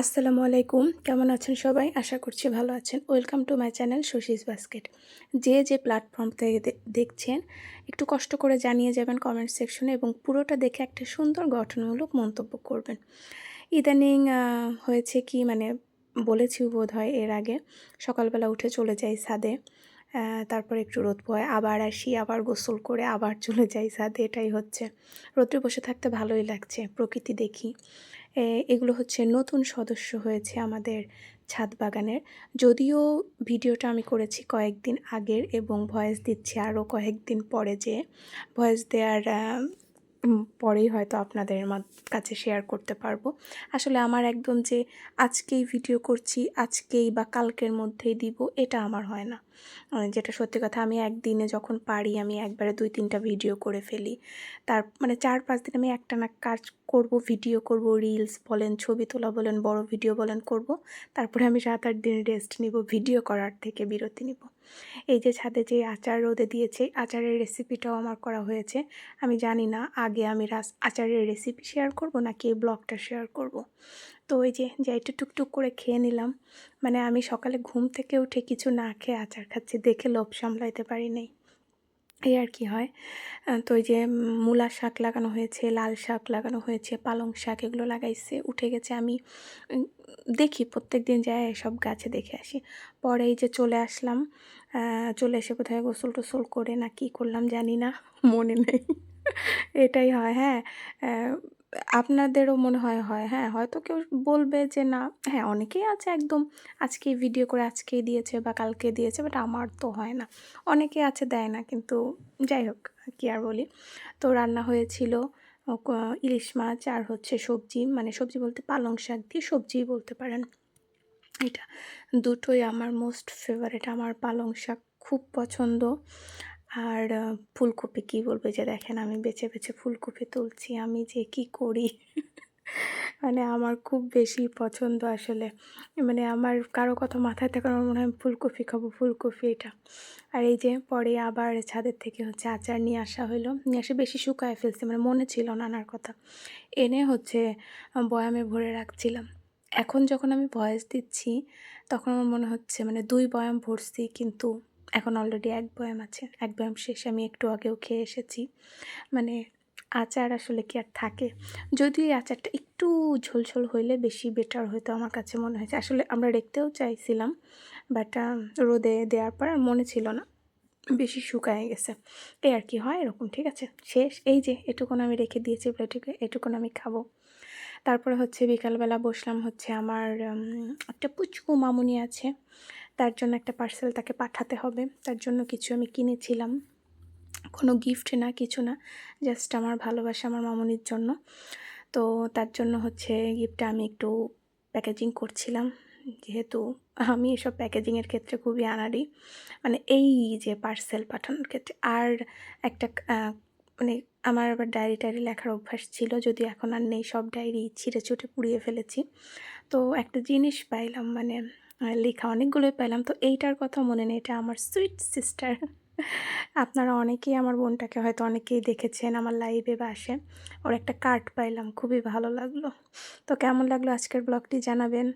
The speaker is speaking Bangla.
আসসালামু আলাইকুম। কেমন আছেন সবাই? আশা করছি ভালো আছেন। Welcome to my channel Shashi's basket যে যে প্ল্যাটফর্ম থেকে দেখছেন একটু কষ্ট করে জানিয়ে যাবেন কমেন্ট সেকশনে এবং পুরোটা দেখে একটা সুন্দর গঠনমূলক মন্তব্য করবেন। ইদানিং হয়েছে কি মানে বলেছি বোধ হয় এর আগে সকালবেলা উঠে চলে যাই আহ, তারপর একটু রোদ পোয় আবার আসি আবার গোসল করে আবার চলে যাই ছাদে এটাই হচ্ছে। রোদ্রে বসে থাকতে ভালোই লাগছে প্রকৃতি দেখি। এগুলো হচ্ছে নতুন সদস্য হয়েছে আমাদের ছাদ বাগানের। যদিও ভিডিওটা আমি করেছি কয়েকদিন আগের এবং ভয়েস দিচ্ছি আরও কয়েকদিন পরে যে, ভয়েস দেওয়ার পরেই হয়তো আপনাদের কাছে শেয়ার করতে পারব। আসলে আমার একদম যে আজকেই ভিডিও করছি, আজকেই বা কালকের মধ্যেই দিব, এটা আমার হয় না। যেটা সত্যি কথা, আমি একদিনে যখন পারি, আমি একবারে দুই তিনটা ভিডিও করে ফেলি। তার মানে চার পাঁচ দিন আমি একটা না কাজ করব ভিডিও করব রিলস বলেন, ছবি তোলা বলেন, বড় ভিডিও বলেন করব। তারপরে আমি সাত আট দিন রেস্ট নিব ভিডিও করার থেকে বিরতি নিব। এই যে ছাদে যে আচার রোদে দিয়েছে, আচারের রেসিপিটাও আমার করা হয়েছে। আমি জানি না আগে আমি রাস, আচারের রেসিপি শেয়ার করব নাকি এই ব্লগটা শেয়ার করব। তো ওই যে যে একটু টুকটুক করে খেয়ে নিলাম। মানে আমি সকালে ঘুম থেকে উঠে কিছু না খেয়ে আচার খাচ্ছি, দেখে লোভ সামলাইতে পারি নাই। এই আর কি হয়। তো ওই যে মূলা শাক লাগানো হয়েছে, লাল শাক লাগানো হয়েছে, পালং শাক এগুলো লাগাইছে, উঠে গেছে আমি দেখি প্রত্যেক দিন যাই সব গাছে দেখে আসি। পরে এই যে চলে আসলাম চলে এসে কোথায় গোসল টোসল করে না কি করলাম জানি না, মনে নেই। এটাই হয় হ্যাঁ আপনাদেরও মনে হয় হয় হ্যাঁ হয়তো কেউ বলবে যে না হ্যাঁ অনেকেই আছে একদম আজকেই ভিডিও করে আজকেই দিয়েছে বা কালকে দিয়েছে বাট আমার তো হয় না। অনেকে আছে দেয় না, কিন্তু যাই হোক, কি আর বলি। তো রান্না হয়েছিল ইলিশ মাছ আর হচ্ছে সবজি মানে সবজি বলতে পালং শাক দিয়ে সবজিই বলতে পারেন। এটা দুটোই আমার মোস্ট ফেভারিট আমার পালং শাক খুব পছন্দ। আর ফুলকপি কী বলব? যে দেখেন আমি বেছে বেছে ফুলকপি তুলছি, আমি যে কি করি? মানে আমার খুব বেশি পছন্দ আসলে। মানে আমার কারও কথা মাথায় থাকার আমার মনে হয় ফুলকপি খাব, ফুলকপি এটা। আর এই যে পরে আবার ছাদের থেকে হচ্ছে আচার নিয়ে আসা হলো নিয়ে আসে বেশি শুকায় ফেলছে মানে মনে ছিল নানার কথা। এনে হচ্ছে বয়ামে ভরে রাখছিলাম। এখন যখন আমি ভয়েস দিচ্ছি, তখন আমার মনে হচ্ছে মানে দুই বয়াম ভরছি, কিন্তু এখন অলরেডি এক বয়াম আছে। এক বয়াম শেষে আমি একটু আগেও খেয়ে এসেছি। মানে আচার আসলে কি আর থাকে? যদিও এই আচারটা একটু ঝোলঝোল হইলে বেশি বেটার হতো আমার কাছে মনে হয়েছে। আসলে আমরা রেখতেও চাইছিলাম বাট রোদে দেওয়ার পর আর মনে ছিল না। বেশি শুকায় গেছে। এই আর কি হয়? এরকম, ঠিক আছে? শেষ। এই যে, এটুকুন আমি রেখে দিয়েছি প্লেটিকে এটুকুন আমি খাব। তারপরে হচ্ছে বিকালবেলা বসলাম হচ্ছে আমার একটা পুচকু মামুনি আছে। তার জন্য একটা পার্সেল তাকে পাঠাতে হবে। তার জন্য কিছু আমি কিনেছিলাম। কোনো গিফট না, কিছু না জাস্ট আমার ভালোবাসা, আমার মামুনির জন্য। তো তার জন্য হচ্ছে গিফটটা আমি একটু প্যাকেজিং করছিলাম। যেহেতু আমি এসব প্যাকেজিংয়ের ক্ষেত্রে খুবই আনাড়ি। মানে এই যে পার্সেল পাঠানোর ক্ষেত্রে। আর একটা মানে আমার আবার ডায়েরি টায়েরি লেখার অভ্যাস ছিল, যদি এখন আর নেই, সব ডায়েরি ছিঁড়ে ছুটে পুড়িয়ে ফেলেছি। তো একটা জিনিস পাইলাম মানে লেখা অনেকগুলোই পাইলাম। তো এইটার কথা মনে নেই, এটা আমার সুইট সিস্টার আপনারা অনেকেই আমার বোনটাকে হয়তো অনেকেই দেখেছেন আমার লাইভে বা আসে। ওর একটা কার্ড পাইলাম, খুবই ভালো লাগল। তো কেমন লাগল আজকের ব্লগটি জানাবেন?